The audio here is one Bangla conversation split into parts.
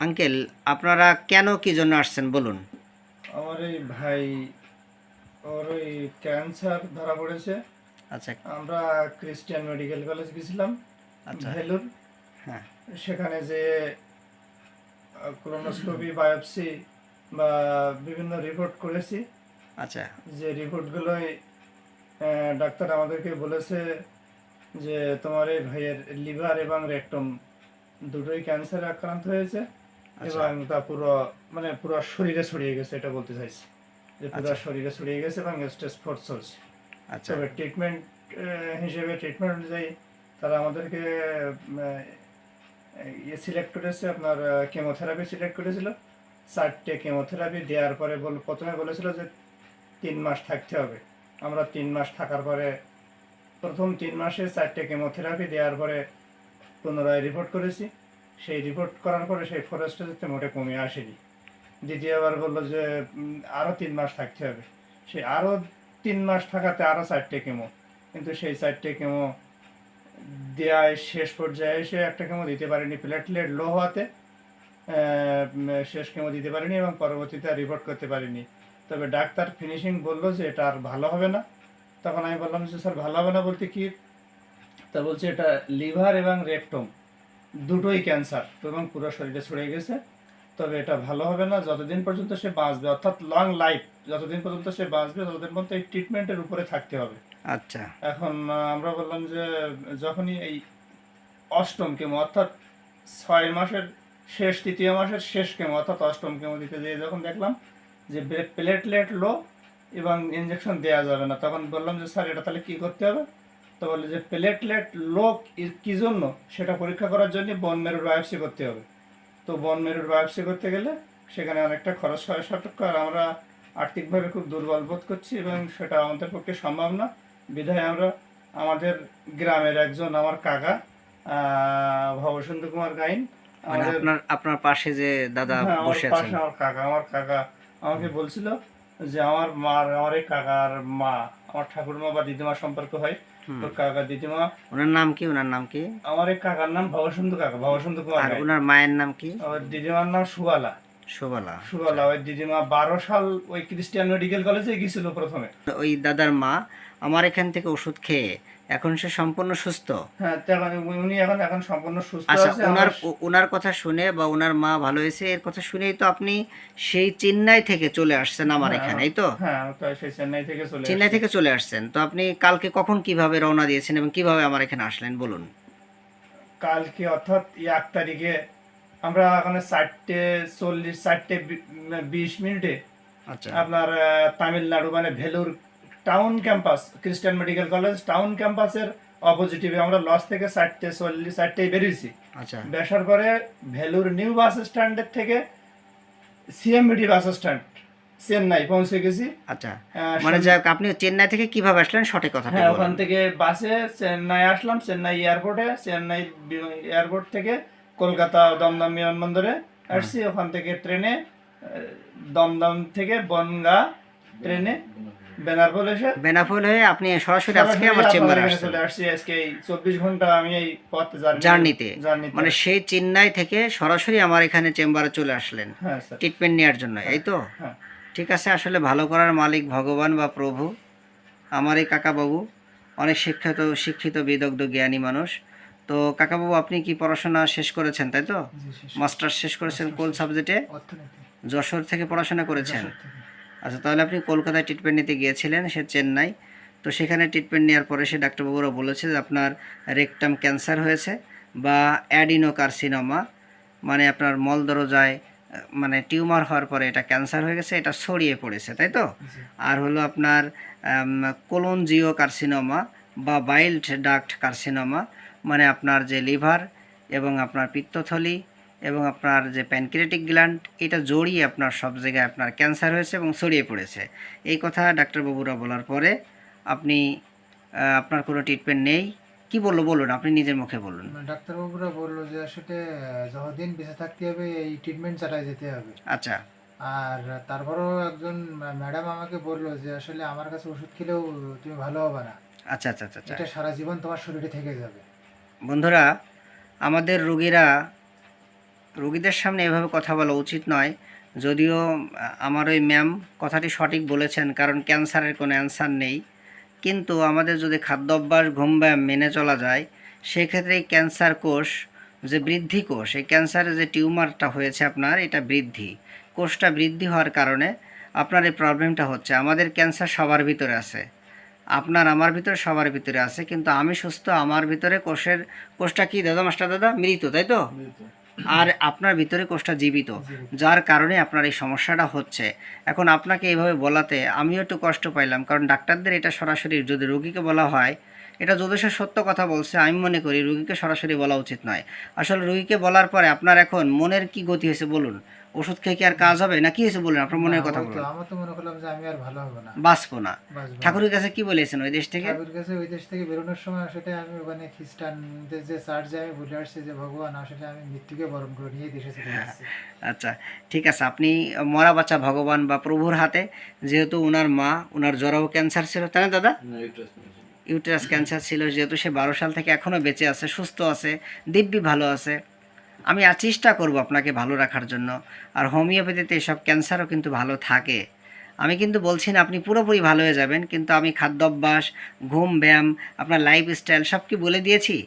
আঙ্কেল আপনারা কেন কি জন্য আসছেন বলুন। আমার এই ভাই ওর ওই ক্যান্সার ধরা পড়েছে। আচ্ছা। আমরা ক্রিস্টিয়ান মেডিকেল কলেজ গেছিলাম আচ্ছা। ভেলুর। হ্যাঁ। সেখানে যে ক্লোনোস্কোপি বায়োপসি বা বিভিন্ন রিপোর্ট করেছি। আচ্ছা। যে রিপোর্টগুলোই ডাক্তার আমাদেরকে বলেছে যে তোমার এই ভাইয়ের লিভার এবং রেকটম দুটোই ক্যান্সারে আক্রান্ত হয়েছে। এবং তা পুরো মানে পুরো শরীরে ছড়িয়ে গেছে এটা বলতে চাইছি। যে পুরো আচ্ছা। শরীরে ছড়িয়ে গেছে এবং স্টেজ ফোর চলছে। আচ্ছা। তবে ট্রিটমেন্ট হিসেবে ট্রিটমেন্ট অনুযায়ী তারা আমাদেরকে ইয়ে সিলেক্ট করেছে আপনার কেমোথেরাপি সিলেক্ট করেছিল। চারটে কেমোথেরাপি দেওয়ার পরে বল প্রথমে বলেছিল যে তিন মাস থাকতে হবে। আমরা তিন মাস থাকার পরে প্রথম তিন মাসে চারটে কেমোথেরাপি দেওয়ার পরে পুনরায় রিপোর্ট করেছি। সেই রিপোর্ট করার পরে সেই ফরেস্টে যেতে মোটে কমে আসেনি। দ্বিতীয়বার বলল যে আরও তিন মাস থাকতে হবে। সেই আরও তিন মাস থাকাতে আরও চারটে কেমো কিন্তু সেই চারটে কেমো দেওয়ায় শেষ পর্যায়ে এসে একটা কেমো দিতে পারেনি। প্লেটলেট লো হওয়াতে শেষ কেমো দিতে পারেনি এবং পরবর্তীতে আর রিপোর্ট করতে পারিনি। তবে ডাক্তার ফিনিশিং বলল যে, এটা আর ভালো হবে না। তখন আমি বললাম যে, স্যার, ভালো হবে না বলতে কি? তা বলছে এটা লিভার এবং রেকটম দুটোই ক্যান্সার এবং পুরো শরীরে ছড়িয়ে গেছে তবে এটা ভালো হবে না। যতদিন পর্যন্ত সে বাঁচবে অর্থাৎ লং লাইফ যতদিন পর্যন্ত সে বাঁচবে ততদিন পর্যন্ত এই ট্রিটমেন্টের উপরে থাকতে হবে। আচ্ছা। এখন আমরা বললাম যে যখনই এই অষ্টম কেমো অর্থাৎ ছয় মাসের শেষ তৃতীয় মাসের শেষ কেমো অর্থাৎ অষ্টম কেমো দিতে যেয়ে যখন দেখলাম যে প্লেটলেট লো এবং ইঞ্জেকশন দেওয়া যাবে না তখন বললাম যে স্যার এটা তাহলে কী করতে হবে? তো বলল যে প্লেটলেট লো কী জন্য? সেটা পরীক্ষা করার জন্য বন মেরুর বায়োপসি করতে হবে। তো বন মেরুর বায়োপসি করতে গেলে সেখানে অনেকটা খরচ হয় সতর্ক আর আমরা আর্থিকভাবে খুব দুর্বল বোধ করছি এবং সেটা আমাদের পক্ষে সম্ভব না। বিধায় আমরা আমাদের গ্রামের একজন আমার কাকা আহ, ভবসুন্দর কুমার গাইন মানে আপনার আপনার পাশে যে দাদা হ্যাঁ, বসে আছেন। আমার কাকা আমার কাকা আমাকে বলছিল যে আমার মার আমার এই কাকার মা আমার ঠাকুরমা বা দিদিমা সম্পর্ক হয়। তো কাকা দিদিমা ওনার নাম কি? ওনার নাম কি? আমার এই কাকার নাম ভবসুন্দর কাকা ভবসুন্দর কুমার আর ওনার মায়ের নাম কি? আমার দিদিমার নাম সুবালা। সুবালা সুবালা ওই দিদিমা বারো সাল ওই ক্রিস্টিয়ান মেডিকেল কলেজে প্রথমে। ওই দাদার মা আমার এখান থেকে ওষুধ খেয়ে এখন সে সম্পূর্ণ সুস্থ? হ্যাঁ উনি এখন এখন সম্পূর্ণ সুস্থ আচ্ছা আছে ওনার ওনার কথা শুনে বা ওনার মা ভালো হয়েছে এর কথা শুনেই তো আপনি সেই চেন্নাই থেকে চলে আসছেন আমার হ্যাঁ, এখানে এই তো? হ্যাঁ সেই চেন্নাই থেকে চলে চেন্নাই থেকে চলে আসছেন তো আপনি কালকে কখন কীভাবে রওনা দিয়েছেন এবং কীভাবে আমার এখানে আসলেন বলুন। কালকে অর্থাৎ এক তারিখে আমরা ওখানে চারটে চল্লিশ চারটে বিশ মিনিটে আচ্ছা। আপনার তামিলনাড়ু মানে Vellore town campus Christian medical college town ক্যাম্পাসের অপোজিটিভে আমরা লস থেকে চারটে চল্লিশ চারটে বেরিয়েছি। আচ্ছা। বেসার পরে ভেলুর নিউ বাস স্ট্যান্ডের থেকে সিএমবিডি বাস স্ট্যান্ড চেন্নাই পৌঁছে গেছি। আচ্ছা। মানে যাক আপনি চেন্নাই থেকে কীভাবে আসলেন সঠিক কথা হ্যাঁ ওখান থেকে বাসে চেন্নাই আসলাম চেন্নাই এয়ারপোর্টে চেন্নাই এয়ারপোর্ট থেকে কলকাতা দমদম বিমানবন্দরে আসছি। ওখান থেকে ট্রেনে দমদম থেকে বনগা ট্রেনে বেনারপোল এসে? বেনাফুল হয়ে আপনি সরাসরি আজকে আমার চেম্বারে চলে আসছি আজকে এই চব্বিশ ঘণ্টা আমি এই পথ জার্নিতে। মানে সেই চেন্নাই থেকে সরাসরি আমার এখানে চেম্বারে চলে আসলেন। হ্যাঁ ট্রিটমেন্ট নেওয়ার জন্য এই তো? হ্যাঁ। ঠিক আছে আসলে ভালো করার মালিক ভগবান বা প্রভু। আমার এই কাকাবাবু অনেক শিক্ষিত শিক্ষিত বিদগ্ধ জ্ঞানী মানুষ। তো কাকাবাবু আপনি কি পড়াশোনা শেষ করেছেন তাই তো? মাস্টার শেষ করেছেন কোন সাবজেক্টে যশোর থেকে পড়াশোনা করেছেন? আচ্ছা তাহলে আপনি কলকাতায় ট্রিটমেন্ট নিতে গিয়েছিলেন সে চেন্নাই। তো সেখানে ট্রিটমেন্ট নেওয়ার পরে সে ডাক্তারবাবুরা বলেছে যে আপনার রেকটাম ক্যান্সার হয়েছে বা অ্যাডিনো কার্সিনোমা মানে আপনার মলদরজায় মানে টিউমার হওয়ার পরে এটা ক্যান্সার হয়ে গেছে এটা ছড়িয়ে পড়েছে তাই তো? আর হলো আপনার কোলনজিও কার্সিনোমা বা বাইল্ড ডাক্ট কার্সিনোমা মানে আপনার যে লিভার এবং আপনার পিত্তথলি এবং আপনার যে প্যানক্রিয়াটিক গ্ল্যান্ড এটা জড়িয়ে আপনার সব জায়গায় আপনার ক্যান্সার হয়েছে এবং ছড়িয়ে পড়েছে। এই কথা ডাক্তারবাবুরা বলার পরে আপনি আপনার কোনো ট্রিটমেন্ট নেই। কি বলল বলুন আপনি নিজের মুখে বলুন। মানে ডাক্তারবাবুরা বলল যে আসলে যতদিন বেঁচে থাকতে হবে এই ট্রিটমেন্ট চালায় যেতে হবে। আচ্ছা। আর তারপরেও একজন ম্যাডাম আমাকে বলল যে আসলে আমার কাছে ওষুধ খেলেও তুমি ভালো হবে না। আচ্ছা আচ্ছা আচ্ছা আচ্ছা। এটা সারা জীবন তোমার শরীরে থেকে যাবে। বন্ধুরা আমাদের রোগীরা রোগীদের সামনে এভাবে কথা বলা উচিত নয়। যদিও আমার ওই ম্যাম কথাটি সঠিক বলেছেন, কারণ ক্যান্সারের কোনো অ্যান্সার নেই। কিন্তু আমাদের যদি খাদ্য অভ্যাস ঘুম ব্যায়াম মেনে চলা যায়, সেক্ষেত্রে এই ক্যান্সার কোষ যে বৃদ্ধি কোষ, এই ক্যান্সারের যে টিউমারটা হয়েছে আপনার, এটা বৃদ্ধি। কোষটা বৃদ্ধি হওয়ার কারণে আপনার এই প্রবলেমটা হচ্ছে। আমাদের ক্যান্সার সবার ভিতরে আছে। আপনার আমার ভিতরে সবার ভিতরে আছে, কিন্তু আমি সুস্থ, আমার ভিতরে কোষের, কোষটা কি দাদা, মাস্টার দাদা? মৃত, তাই তো? আর আপনার ভিতরে কোষটা জীবিত যার কারণে আপনার এই সমস্যাটা হচ্ছে। এখন আপনাকে এইভাবে বলাতে আমিও একটু কষ্ট পাইলাম কারণ ডাক্তারদের এটা সরাসরি যদি রোগীকে বলা হয় এটা যদি সে সত্য কথা বলছে আমি মনে করি রুগীকে সরাসরি বলা উচিত নয়। আসলে রুগীকে বলার পরে আপনার এখন মনের কি গতি হয়েছে বলুন। ওষুধ খেয়ে কি আর কাজ হবে? না কি হয়েছে বলুন আপনার মনের কথা বলুন। আমার তো মনে করলাম যে আমি আর ভালো হব না। বাঁচবো না। ঠাকুরের কাছে কি বলেছেন ওই দেশ থেকে? ঠাকুরের কাছে ওই দেশ থেকে বেরোনোর সময় আসলে আমি ওখানে খ্রিস্টানদের যে চার্চে আমি বলে আসছি যে ভগবান আসলে আমি মৃত্যুকে বরণ করে নিয়ে দেশে চলে যাচ্ছি আচ্ছা ঠিক আছে আপনি মরা বাচ্চা ভগবান বা প্রভুর হাতে যেহেতু ওনার মা ওনার জরাও ক্যান্সার ছিল তাই না দাদা? ইউটেরাস ক্যান্সার ছিল। যেহেতু সে বারো সাল থেকে এখনও বেঁচে আছে সুস্থ আছে দিব্যি ভালো আছে। আমি আর চেষ্টা করব আপনাকে ভালো রাখার জন্য। আর হোমিওপ্যাথিতে এসব ক্যান্সারও কিন্তু ভালো থাকে। আমি কিন্তু বলছি না আপনি পুরোপুরি ভালো হয়ে যাবেন কিন্তু আমি খাদ্যাভ্যাস ঘুম ব্যায়াম আপনার লাইফস্টাইল সব কি বলে দিয়েছি?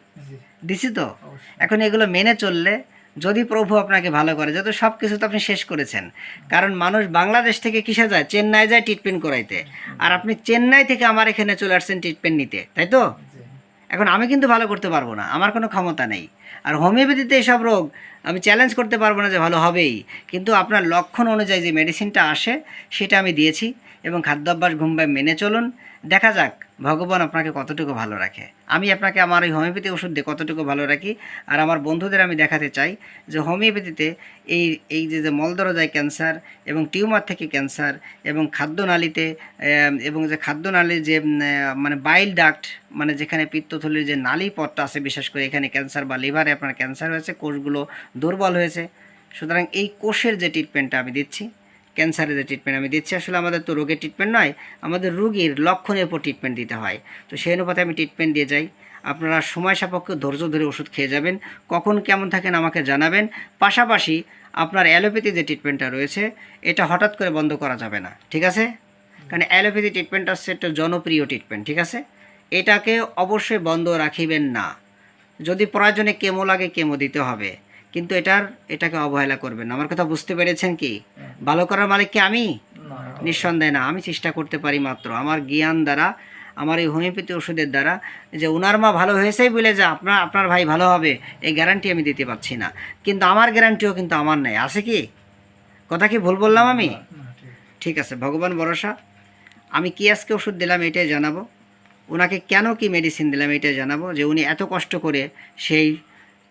দিছি তো? এখন এগুলো মেনে চললে যদি প্রভু আপনাকে ভালো করে যত সব কিছু তো আপনি শেষ করেছেন। কারণ মানুষ বাংলাদেশ থেকে কিসে যায়? চেন্নাই যায় ট্রিটমেন্ট করাইতে। আর আপনি চেন্নাই থেকে আমার এখানে চলে আসছেন ট্রিটমেন্ট নিতে তাই তো? এখন আমি কিন্তু ভালো করতে পারব না আমার কোনো ক্ষমতা নেই। আর হোমিওপ্যাথিতে এসব রোগ আমি চ্যালেঞ্জ করতে পারব না যে ভালো হবেই। কিন্তু আপনার লক্ষণ অনুযায়ী যে মেডিসিনটা আসে, সেটা আমি দিয়েছি এবং খাদ্যাভ্যাস ঘুম মেনে চলুন। দেখা যাক, ভগবান আপনাকে কতটুকু ভালো রাখে। আমি আপনাকে আমার এই হোমিওপ্যাথি ওষুধ দিয়ে কতটুকু ভালো রাখি, আর আমার বন্ধুদের আমি দেখাতে চাই যে হোমিওপ্যাথিতে এই এই যে যে মলদরজায় ক্যান্সার এবং টিউমার থেকে ক্যান্সার এবং খাদ্যনালীতে এবং যে খাদ্যনালীর যে মানে বাইল ডাক্ট মানে যেখানে পিত্তথলির যে নালী পথটা আছে, বিশেষ করে এখানে ক্যান্সার বা লিভারে আপনার ক্যান্সার হয়েছে, কোষগুলো দুর্বল হয়েছে। সুতরাং এই কোষের যে ট্রিটমেন্টটা আমি দিচ্ছি ক্যান্সারের যে ট্রিটমেন্ট আমি দিচ্ছি। আসলে আমাদের তো রোগের ট্রিটমেন্ট নয়, আমাদের রোগীর লক্ষণের উপর ট্রিটমেন্ট দিতে হয়। তো সেই অনুপাতে আমি ট্রিটমেন্ট দিয়ে যাই। আপনারা সময় সাপেক্ষ ধৈর্য ধরে ওষুধ খেয়ে যাবেন। কখন কেমন থাকেন আমাকে জানাবেন। পাশাপাশি আপনার অ্যালোপ্যাথি যে ট্রিটমেন্টটা রয়েছে, এটা হঠাৎ করে বন্ধ করা যাবে না, ঠিক আছে? কারণ অ্যালোপ্যাথি ট্রিটমেন্ট হচ্ছে একটা জনপ্রিয় ট্রিটমেন্ট ঠিক আছে? এটাকে অবশ্যই বন্ধ রাখিবেন না। যদি প্রয়োজনে কেমো লাগে, কেমো দিতে হবে। কিন্তু এটার এটাকে অবহেলা করবেন না। আমার কথা বুঝতে পেরেছেন কি? ভালো করার মালিক কি আমি? নিঃসন্দেহে না। আমি চেষ্টা করতে পারি মাত্র। আমার জ্ঞান দ্বারা আমার এই হোমিওপ্যাথি ওষুধের দ্বারা যে ওনার মা ভালো হয়েছেই বলে যে আপনার আপনার ভাই ভালো হবে এই গ্যারান্টি আমি দিতে পারছি না। কিন্তু আমার গ্যারান্টিও কিন্তু আমার নেই। আছে কি? কথা কি ভুল বললাম আমি? ঠিক ঠিক আছে ভগবান ভরসা। আমি কি আজকে ওষুধ দিলাম এটাই জানাব? ওনাকে কেন কি মেডিসিন দিলাম এটাই জানাব? যে উনি এত কষ্ট করে সেই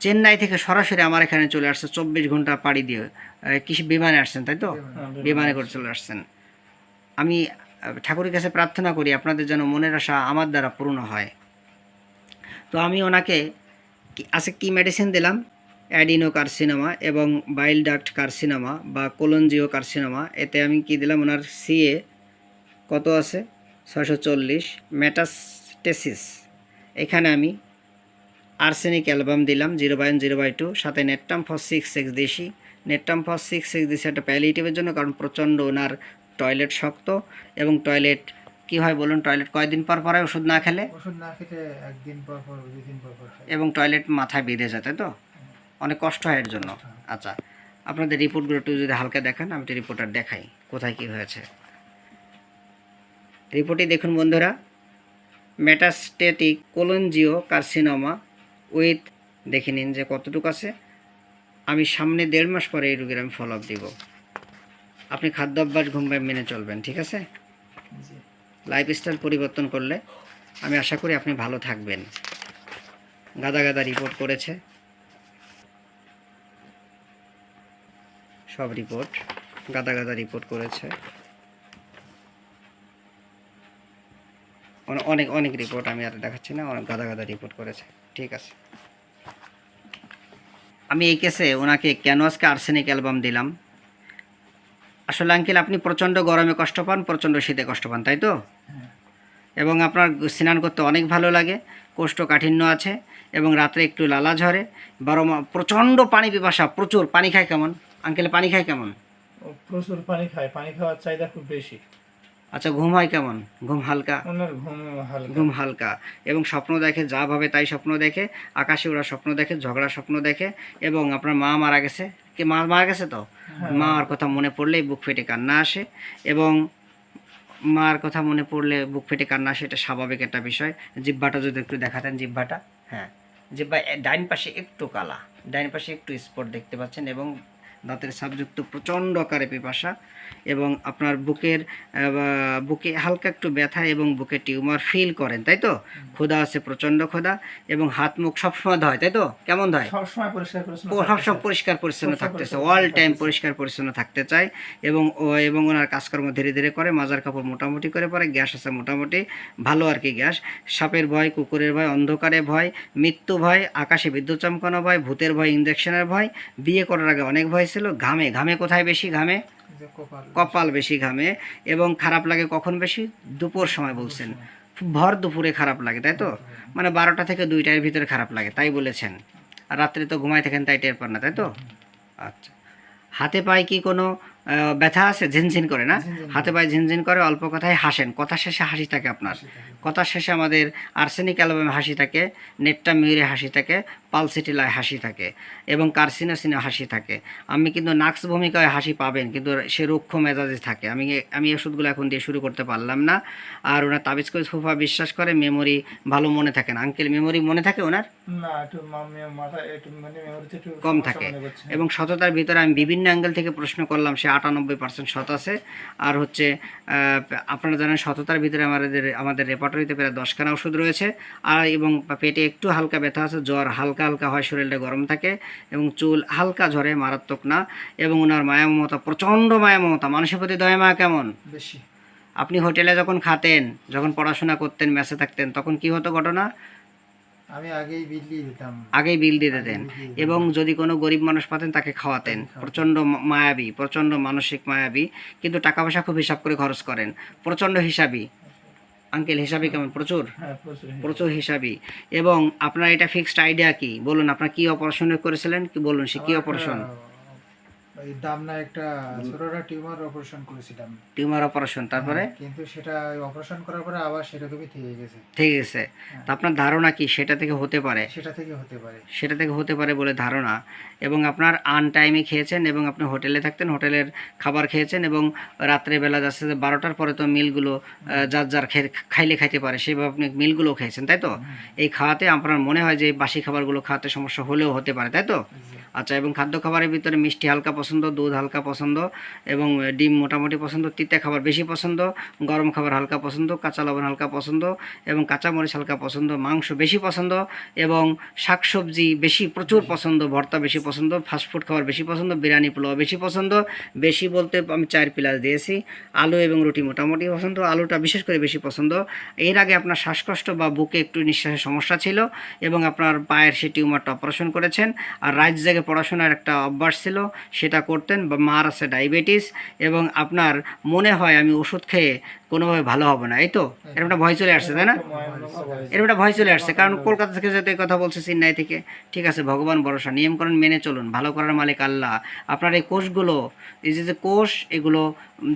চেন্নাই থেকে সরাসরি আমার এখানে চলে আসছে চব্বিশ ঘণ্টা পাড়ি দিয়ে কিসে বিমানে আসছেন তাই তো? হ্যাঁ, বিমানে করে চলে আসছেন। আমি ঠাকুরের কাছে প্রার্থনা করি আপনাদের যেন মনের আশা আমার দ্বারা পূর্ণ হয়। তো আমি ওনাকে আজকে কি মেডিসিন দিলাম? অ্যাডিনো কার্সিনোমা এবং বাইল ডাক্ট কার্সিনোমা বা কোলনজিও কার্সিনোমা এতে আমি কি দিলাম? ওনার সিএ কত আছে? ছয়শো চল্লিশ মেটাস্টেসিস। এখানে আমি আর্সেনিক অ্যালবাম দিলাম zero by zero by two. সাথে নেটটাম ফর সিক্স সিক্স দিয়েছি নেটটাম ফর সিক্স সিক্স দিয়েছি একটা প্যালিটিভের জন্য কারণ প্রচণ্ড ওনার টয়লেট শক্ত। এবং টয়লেট কী হয় বলুন টয়লেট কয়দিন পর পর ওষুধ না খেলে? ওষুধ না খেলে একদিন পর পর দুই দিন পর পর এবং টয়লেট মাথায় বেঁধে যায় তাই তো? অনেক কষ্ট হয় এর জন্য। আচ্ছা আপনাদের রিপোর্টগুলো একটু যদি হালকা দেখান আমি একটু রিপোর্টার দেখাই কোথায় কি হয়েছে। রিপোর্টে দেখুন বন্ধুরা। মেটাস্টেটিক কোলনজিও কার্সিনোমা উইথ দেখে নিন যে কতটুকু আছে। আমি সামনে দেড় মাস পরে এই রোগীর আমি ফলো আপ দিব। আপনি খাদ্যাভ্যাস ঘুম ব্যায়াম মেনে চলবেন ঠিক আছে? লাইফস্টাইল পরিবর্তন করলে আমি আশা করি আপনি ভালো থাকবেন। গাদা গাদা রিপোর্ট করেছে। সব রিপোর্ট গাদা গাদা রিপোর্ট করেছে। অনেক অনেক রিপোর্ট আমি আর দেখাচ্ছি না, অনেক গাদা গাদা রিপোর্ট করেছে। ঠিক আছে। আমি এই কেসে ওনাকে কেন আজকে আর্সেনিক অ্যালবাম দিলাম? আসলে আঙ্কেল আপনি প্রচণ্ড গরমে কষ্ট পান, প্রচণ্ড শীতে কষ্ট পান, তাই তো? এবং আপনার স্নান করতে অনেক ভালো লাগে, কোষ্ঠকাঠিন্য আছে, এবং রাত্রে একটু লালা ঝরে, বারো প্রচণ্ড পানি পিপাসা, প্রচুর। পানি খায় কেমন? আঙ্কেল পানি খায় কেমন? প্রচুর পানি খায়, পানি খাওয়ার চাহিদা খুব বেশি। আচ্ছা ঘুম হয় কেমন? ঘুম হালকা? ঘুম হালকা। এবং স্বপ্ন দেখে যা ভাবে তাই স্বপ্ন দেখে আকাশে ওরা স্বপ্ন দেখে ঝগড়া স্বপ্ন দেখে এবং আপনার মা মারা গেছে। কি মা মারা গেছে তো? হ্যাঁ। মার কথা মনে পড়লেই বুক ফেটে কান্না আসে এবং মার কথা মনে পড়লে বুক ফেটে কান্না আসে এটা স্বাভাবিক একটা বিষয়। জিব্বাটা যদি একটু দেখাতেন জিব্বাটা হ্যাঁ। জিব্বা ডাইন পাশে একটু কালা ডাইন পাশে একটু স্পট দেখতে পাচ্ছেন এবং দাঁতের সাবযুক্ত প্রচণ্ড আকারে পিপাসা এবং আপনার বুকের বুকে হালকা একটু ব্যথা এবং বুকে টিউমার ফিল করেন তাই তো? ক্ষুধা আছে প্রচণ্ড ক্ষুধা এবং হাত মুখ সবসময় ধয় তাই তো? কেমন ধয়? সবসময় পরিষ্কার পরিচ্ছন্ন থাকতে চায়। পরিষ্কার পরিচ্ছন্ন পরিষ্কার থাকতেছে অল টাইম পরিষ্কার পরিচ্ছন্ন থাকতে চায় এবং ও এবং ওনার কাজকর্ম ধীরে ধীরে করে মাজার কাপড় মোটামুটি করে পরে গ্যাস আছে মোটামুটি ভালো আর কি গ্যাস। সাপের ভয় কুকুরের ভয় অন্ধকারে ভয় মৃত্যু ভয় আকাশে বিদ্যুৎ চমকানো ভয় ভূতের ভয় ইঞ্জেকশনের ভয় বিয়ে করার আগে অনেক ভয় ছিল ঘামে। ঘামে কোথায় বেশি ঘামে? কপাল বেশি। ঘামে এবং খারাপ লাগে কখন বেশি? দুপুর সময় বলছেন। ভর দুপুরে খারাপ লাগে তাই তো? মানে বারোটা থেকে দুইটার ভিতরে খারাপ লাগে তাই বলেছেন। আর রাত্রে তো ঘুমাই থাকেন তাই টের পান না তাই তো? আচ্ছা। হাতে পায়ে কি কোনো ব্যথা আছে? ঝিনঝিন করে না? হাতে পায়ে ঝিনঝিন করে অল্প কথায় হাসেন। কথা শেষে হাসি থাকে আপনার। কথা শেষে আমাদের আর্সেনিক অ্যালবামে হাসি থাকে নেটটা মিউরে হাসি থাকে পালসিটিলায় হাসি থাকে এবং কার্সিনোসিনে হাসি থাকে। আমি কিন্তু নাক্স ভূমিকায় হাসি পাবেন কিন্তু সে রুক্ষ মেজাজে থাকে। আমি আমি ওষুধগুলো এখন দিয়ে শুরু করতে পারলাম না। আর ওনার তাবিজ করে ফুফা বিশ্বাস করে মেমোরি ভালো মনে থাকে না। আঙ্কেল মেমোরি মনে থাকে ওনার? মানে কম থাকে। এবং সততার ভিতরে আমি বিভিন্ন অ্যাঙ্গেল থেকে প্রশ্ন করলাম সে আটানব্বই পার্সেন্ট সত আছে। আর হচ্ছে আপনারা জানেন সততার ভিতরে আমাদের আমাদের রেপার্টরিতে প্রায় দশখানা ওষুধ রয়েছে। আর এবং পেটে একটু হালকা ব্যথা আছে জ্বর হালকা হালকা হালকা হয় শরীরটা গরম থাকে এবং চুল হালকা ঝরে মারাত্মক না। এবং ওনার মায়া মমতা প্রচণ্ড মায়া মমতা মানুষের প্রতি দয়া মায়া কেমন? বেশি। আপনি হোটেলে যখন খাতেন যখন পড়াশোনা করতেন মেসে থাকতেন তখন কি হতো ঘটনা? আমি আগেই বিল দিয়ে দিতাম। আগেই বিল দিয়ে দিতেন। এবং যদি কোনো গরিব মানুষ পাতেন তাকে খাওয়াতেন। প্রচণ্ড মায়াবী প্রচণ্ড মানসিক মায়াবী। কিন্তু টাকা পয়সা খুব হিসাব করে খরচ করেন। প্রচণ্ড হিসাবী। আঙ্কেল হিসাবে কেমন? প্রচুর? হ্যাঁ প্রচুর প্রচুর এবং আপনার এটা ফিক্সড আইডিয়া কি? বলুন আপনার কি অপারেশন করেছিলেন? কি বলুন সে কি অপারেশন ওই একটা টিউমার অপারেশন করেছিলাম টিউমার অপারেশন তারপরে? কিন্তু সেটা অপারেশন করার পরে আবার সেরকমই থেকে গেছে। ঠিক আছে তা আপনার ধারণা কি? সেটা থেকে হতে পারে? সেটা থেকে হতে পারে। সেটা থেকে হতে পারে বলে ধারণা। এবং আপনার আন টাইমে খেয়েছেন এবং আপনি হোটেলে থাকতেন হোটেলের খাবার খেয়েছেন এবং রাত্রেবেলা যাচ্ছে যে বারোটার পরে তো মিলগুলো যার যার খাইলে খাইতে পারে সেভাবে আপনি মিলগুলো খেয়েছেন তাই তো? এই খাওয়াতে আপনার মনে হয় যে বাসি খাবারগুলো খাওয়াতে সমস্যা হলেও হতে পারে তাই তো? আচ্ছা এবং খাদ্য খাবারের ভিতরে মিষ্টি হালকা পছন্দ, দুধ হালকা পছন্দ, এবং ডিম মোটামুটি পছন্দ, তিতে খাবার বেশি পছন্দ, গরম খাবার হালকা পছন্দ, কাঁচা লবণ হালকা পছন্দ, এবং কাঁচা মরিচ হালকা পছন্দ, মাংস বেশি পছন্দ, এবং শাকসবজি বেশি, প্রচুর পছন্দ, ভর্তা বেশি পছন্দ ফাস্টফুড খাবার বেশি পছন্দ, বিরিয়ানি পোলাও বেশি পছন্দ, বেশি বলতে আমি চার পিলাস দিয়েছি, আলু এবং রুটি মোটামুটি পছন্দ, আলুটা বিশেষ করে বেশি পছন্দ, এর আগে আপনার শ্বাসকষ্ট বা বুকে একটু নিঃশ্বাসের সমস্যা ছিল, এবং আপনার পায়ের সে টিউমারটা অপারেশন করেছেন, আর রাত জেগে পড়াশোনার একটা অভ্যাস ছিল, সেটা করতেন বা মার আছে ডায়াবেটিস এবং আপনার মনে হয় আমি ওষুধ খেয়ে কোনোভাবে ভালো হবে না, এই তো? এরকম একটা ভয় চলে আসছে, তাই না। এরকম একটা ভয় চলে আসছে, কারণ কলকাতা থেকে যেতে কথা বলছে চেন্নাই থেকে, ঠিক আছে, ভগবান ভরসা নিয়মকরণ মেনে চলুন, ভালো করার মালিক আল্লাহ। আপনার এই কোষগুলো, এই যে যে কোষ, এগুলো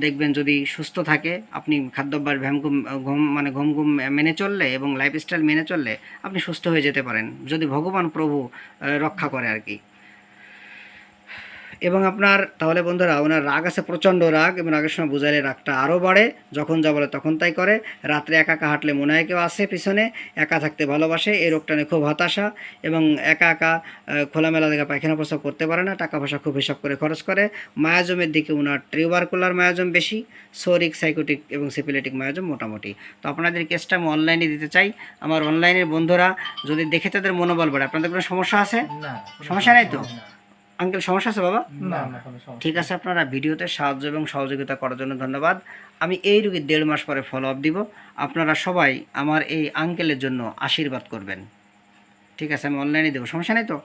দেখবেন যদি সুস্থ থাকে, আপনি খাদ্যাভ্যাস ভ্যাম ঘুম মানে ঘুম ঘুম মেনে চললে এবং লাইফস্টাইল মেনে চললে আপনি সুস্থ হয়ে যেতে পারেন, যদি ভগবান প্রভু রক্ষা করে আর কি। এবং আপনার তাহলে বন্ধুরা ওনার রাগ আছে প্রচণ্ড রাগ এবং রাগের সময় বুঝাইলে রাগটা আরও বাড়ে। যখন যা বলে তখন তাই করে। রাত্রে একা একা হাঁটলে মনে হয় কেউ আসে পিছনে একা থাকতে ভালোবাসে এই রোগটা নিয়ে খুব হতাশা এবং একা একা খোলামেলা জায়গায় পায়খানা প্রস্রাব করতে পারে না টাকা পয়সা খুব হিসাব করে খরচ করে। মায়াজমের দিকে ওনার টিউবারকুলার মায়াজম বেশি সোরিক সাইকোটিক এবং সিপিলেটিক মায়াজম মোটামুটি। তো আপনাদের কেসটা আমি অনলাইনে দিতে চাই। আমার অনলাইনের বন্ধুরা যদি দেখে তাদের মনোবল বাড়ে আপনাদের কোনো সমস্যা আছে? সমস্যা নাই তো? আঙ্কেল সমস্যা আছে বাবা? ঠিক আছে আপনারা ভিডিওতে সাহায্য এবং সহযোগিতা করার জন্য ধন্যবাদ। আমি এই রুগীর দেড় মাস পরে ফলো আপ দিব। আপনারা সবাই আমার এই আঙ্কেলের জন্য আশীর্বাদ করবেন। ঠিক আছে আমি অনলাইনে দেবো। সমস্যা নেই তো?